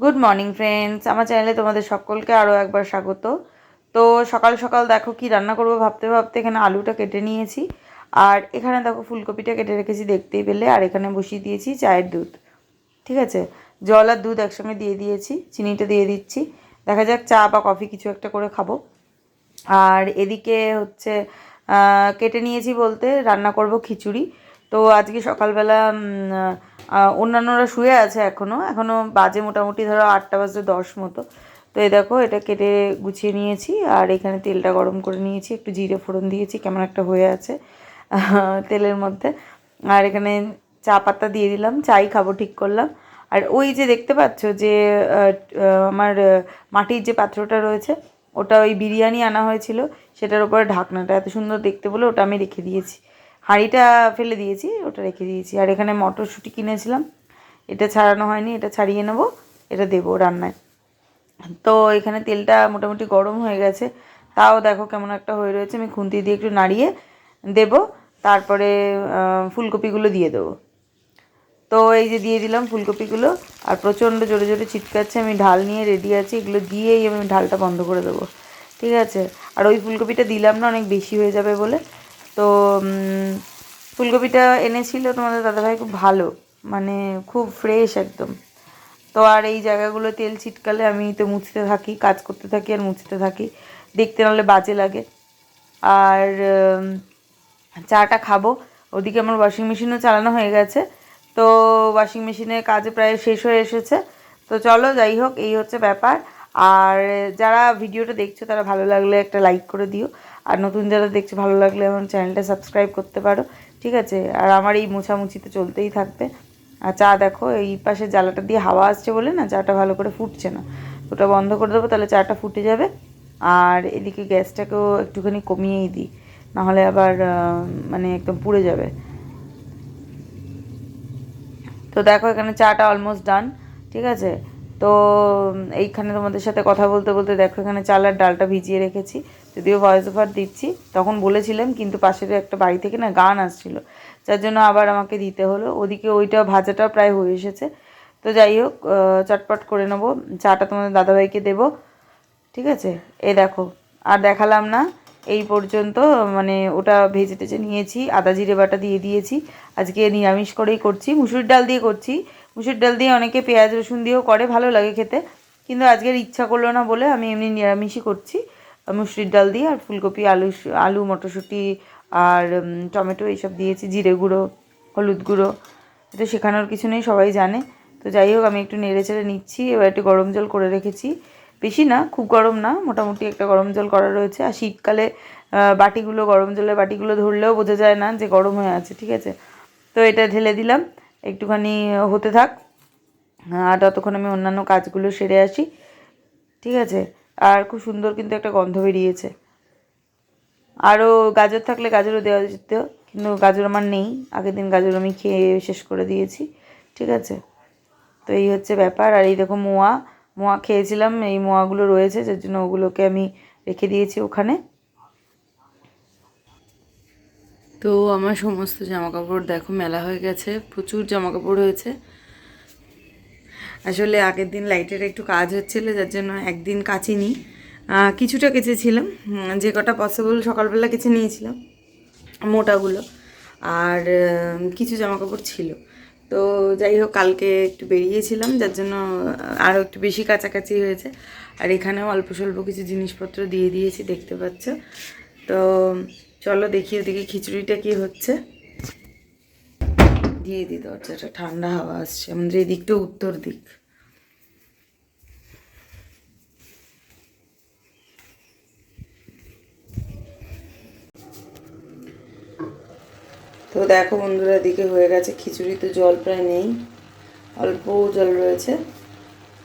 Good morning friends আমার চ্যানেলে তোমাদের সকলকে আরও একবার স্বাগত। তো সকাল সকাল দেখো কি রান্না করব ভাবতে ভাবতে এখানে আলুটা কেটে নিয়েছি। আর এখানে দেখো ফুলকপিটা কেটে রেখেছি দেখতেই পেলে। আর এখানে বসিয়ে দিয়েছি চায়ের দুধ। ঠিক আছে? জল আর দুধ একসঙ্গে দিয়ে দিয়েছি, চিনিটা দিয়ে দিচ্ছি। দেখা যাক চা বা কফি কিছু একটা করে খাব। আর এদিকে হচ্ছে কেটে নিয়েছি বলতে রান্না করব খিচুড়ি। তো আজকে সকালবেলা অন্যান্যরা শুয়ে আছে এখনও এখনও বাজে মোটামুটি ধরো আটটা বাজে দশ মতো। তো এই দেখো, এটা কেটে গুছিয়ে নিয়েছি আর এখানে তেলটা গরম করে নিয়েছি। একটু জিরে ফোড়ন দিয়েছি, কেমন একটা হয়ে আছে তেলের মধ্যে। আর এখানে চা পাতা দিয়ে দিলাম, চাই খাব ঠিক করলাম। আর ওই যে দেখতে পাচ্ছ যে আমার মাটির যে পাত্রটা রয়েছে, ওটা ওই বিরিয়ানি আনা হয়েছিল। সেটার উপরে ঢাকনাটা, এত সুন্দর দেখতে বলে ওটা আমি রেখে দিয়েছি। হাঁড়িটা ফেলে দিয়েছি, ওটা রেখে দিয়েছি। আর এখানে মটরশুঁটি কিনেছিলাম। এটা ছাড়ানো হয়নি, এটা ছাড়িয়ে নেব, এটা দেবো রান্নায়। তো এখানে তেলটা মোটামুটি গরম হয়ে গেছে। তাও দেখো কেমন একটা হয়ে রয়েছে। আমি খুন্তি দিয়ে একটু নাড়িয়ে দেবো। তারপরে ফুলকপিগুলো দিয়ে দেবো। তো এই যে দিয়ে দিলাম ফুলকপিগুলো। আর প্রচণ্ড জোরে জোরে ছিটকাচ্ছে। আমি ঢাল নিয়ে রেডি আছি। এগুলো দিয়েই আমি ঢালটা বন্ধ করে দেবো। ঠিক আছে? আর ওই ফুলকপিটা দিলাম না, অনেক বেশি হয়ে যাবে বলে। তো ফুলকপিটা এনেছিল তোমাদের দাদাভাই, খুব ভালো মানে খুব ফ্রেশ একদম। তো আর এই জায়গাগুলো তেল ছিটকালে আমি তো মুছতে থাকি, কাজ করতে থাকি আর মুছতে থাকি। দেখতে নাহলে বাজে লাগে। আর চাটা খাব। ওদিকে আমার ওয়াশিং মেশিনও চালানো হয়ে গেছে। তো ওয়াশিং মেশিনের কাজ প্রায় শেষ হয়ে এসেছে। তো চলো, যাই হোক, এই হচ্ছে ব্যাপার। আর যারা ভিডিওটা দেখছ, তারা ভালো লাগলে একটা লাইক করে দিও। আর নতুন যারা দেখছ, ভালো লাগলে আমার চ্যানেলটা সাবস্ক্রাইব করতে পারো, ঠিক আছে? আর আমার এই মোছামুছি তো চলতেই থাকবে। আর চা দেখো, এই পাশে জ্বালাটা দিয়ে হাওয়া আসছে বলে না, চাটা ভালো করে ফুটছে না। ওটা বন্ধ করে দেবো, তাহলে চাটা ফুটে যাবে। আর এদিকে গ্যাসটাকেও একটুখানি কমিয়েই দিই, নাহলে আবার মানে একদম পুড়ে যাবে। তো দেখো, এখানে চাটা অলমোস্ট ডান ঠিক আছে? তো এইখানে তোমাদের সাথে কথা বলতে বলতে দেখো, এখানে চাল আর ডালটা ভিজিয়ে রেখেছি। যদিও ভয়েস ওভার দিচ্ছি, তখন বলেছিলাম, কিন্তু পাশের একটা বাড়ি থেকে না গান আসছিল। যার জন্য আবার আমাকে দিতে হলো। ওদিকে ওইটা ভাজাটাও প্রায় হয়ে এসেছে। তো যাই হোক চটপট করে নেব। চাটা তোমাদের দাদাভাইকে দেবো। ঠিক আছে? এ দেখো, আর দেখালাম না। এই পর্যন্ত মানে ওটা ভেজে টেজে নিয়েছি, আদা জিরে বাটা দিয়ে দিয়েছি। আজকে নিরামিষ করেই করছি। মুসুর ডাল দিয়ে করছি। মুসুর ডাল দিয়ে অনেকে পেঁয়াজ রসুন দিয়েও করে, ভালো লাগে খেতে। কিন্তু আজকের ইচ্ছা করল না বলে আমি এমনি নিরামিষই করছি। মুসুরির ডাল দিয়ে আর ফুলকপি, আলু আলু, মটরশুঁটি আর টমেটো এইসব দিয়েছি, জিরে গুঁড়ো, হলুদ গুঁড়ো। এটা শেখানোর কিছু নেই, সবাই জানে। তো যাই হোক, আমি একটু নেড়ে চেড়ে নিচ্ছি, এবার একটু গরম জল করে রেখেছি। বেশি না, খুব গরম না, মোটামুটি একটা গরম জল করা রয়েছে। আর শীতকালে বাটিগুলো, গরম জলের বাটিগুলো ধরলেও বোঝা যায় না যে গরম হয়ে আছে, ঠিক আছে? তো এটা ঢেলে দিলাম। একটুখানি হতে থাক, আর ততক্ষণ আমি অন্যান্য কাজগুলো সেরে আসি, ঠিক আছে? আর খুব সুন্দর কিন্তু একটা গন্ধ বেরিয়েছে। আরও গাজর থাকলে গাজরও দেওয়া যেত, কিন্তু গাজর আমার নেই। আগের দিন গাজর আমি খেয়ে শেষ করে দিয়েছি, ঠিক আছে? তো এই হচ্ছে ব্যাপার। আর এই দেখো মোয়া মোয়া খেয়েছিলাম, এই মোয়াগুলো রয়েছে, যার জন্য ওগুলোকে আমি রেখে দিয়েছি ওখানে। তো আমার সমস্ত জামা কাপড় দেখো মেলা হয়ে গেছে, প্রচুর জামা কাপড় হয়েছে। আসলে আগের দিন লাইটের একটু কাজ হচ্ছিল, যার জন্য একদিন কাচিনি। কিছুটা কেচেছিলাম যে কটা পসিবল সকালবেলা কেচে নিয়েছিলাম, মোটাগুলো। আর কিছু জামা কাপড় ছিল। তো যাই হোক, কালকে একটু বেরিয়েছিলাম, যার জন্য আরও একটু বেশি কাছাকাছি হয়েছে। আর এখানেও অল্প স্বল্প কিছু জিনিসপত্র দিয়ে দিয়েছি, দেখতে পাচ্ছ। তো চলো দেখি ওদিকে খিচুড়িটা কি হচ্ছে। দিয়ে দিই দরজাটা, ঠান্ডা হাওয়া আসছে। আমাদের এই দিকটা উত্তর দিক। তো দেখো বন্ধুরা দিকে হয়ে গেছে খিচুড়ি, তো জল প্রায় নেই। অল্প জল রয়েছে।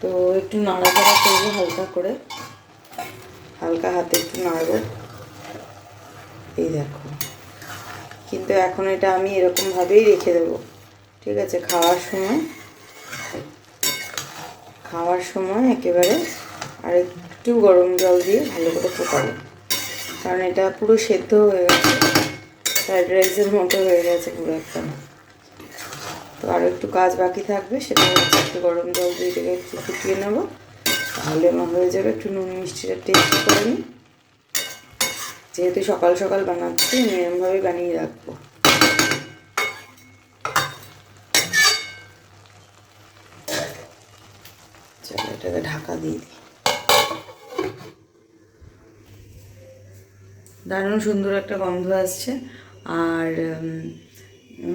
তো একটু নাড়াচাড়া করব হালকা করে। হালকা হাতে একটু নাড়বো। এই দেখো। কিন্তু এখন এটা আমি এরকমভাবেই রেখে দেবো। ঠিক আছে, খাওয়ার সময়। খাওয়ার সময় একেবারে আর একটু গরম জল দিয়ে ভালো করে ফোটাবো। কারণ এটা পুরো সেদ্ধ হয়ে গেছে। ফ্রাইড রাইসের মতো হয়ে গেছে পুরো একদম। তো আরও একটু কাজ বাকি থাকবে, সেটা হচ্ছে একটু গরম জল দিয়ে এটাকে একটু ফুটিয়ে নেব। তাহলে আমার হয়ে যাবে একটু নুন মিষ্টিটা টেস্ট করে নিই। যেহেতু সকাল সকাল বানাচ্ছি এরমভাবেই বানিয়ে রাখব। চলো এটাকে ঢাকা দিয়ে দিই। দারুণ সুন্দর একটা গন্ধ আসছে। আর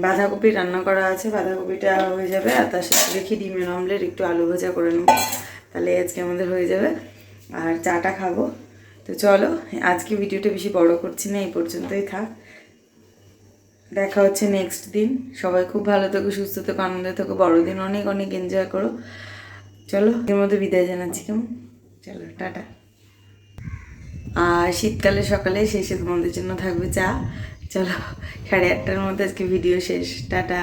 বাঁধাকপি রান্না করা আছে, বাঁধাকপিটা হয়ে যাবে, আর তার সাথে দেখি ডিমের অমলেট, একটু আলু ভাজা করে নেব। তাহলে আজকে আমাদের হয়ে যাবে। আর চাটা খাব। তো চলো, আজকে ভিডিওটা বেশি বড় করছি না, এই পর্যন্তই থাক। দেখা হচ্ছে নেক্সট দিন। সবাই খুব ভালো থেকো, সুস্থ থেকো, আনন্দে থেকো, বড়দিন অনেক অনেক এনজয় করো। চলো এর মধ্যে বিদায় জানাচ্ছি কেমন? চলো, টাটা। আর শীতকালে সকালে শেষে তোমাদের জন্য থাকবে চা। চলো, সাড়ে আটটার মধ্যে আজকে ভিডিও শেষ। টাটা।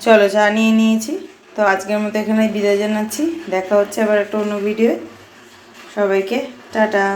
চলো, চা নিয়ে নিয়েছি। তো আজকের মতো এখানে বিদায় জানাচ্ছি। দেখা হচ্ছে আবার একটা অন্য ভিডিও সবাইকে টাটা।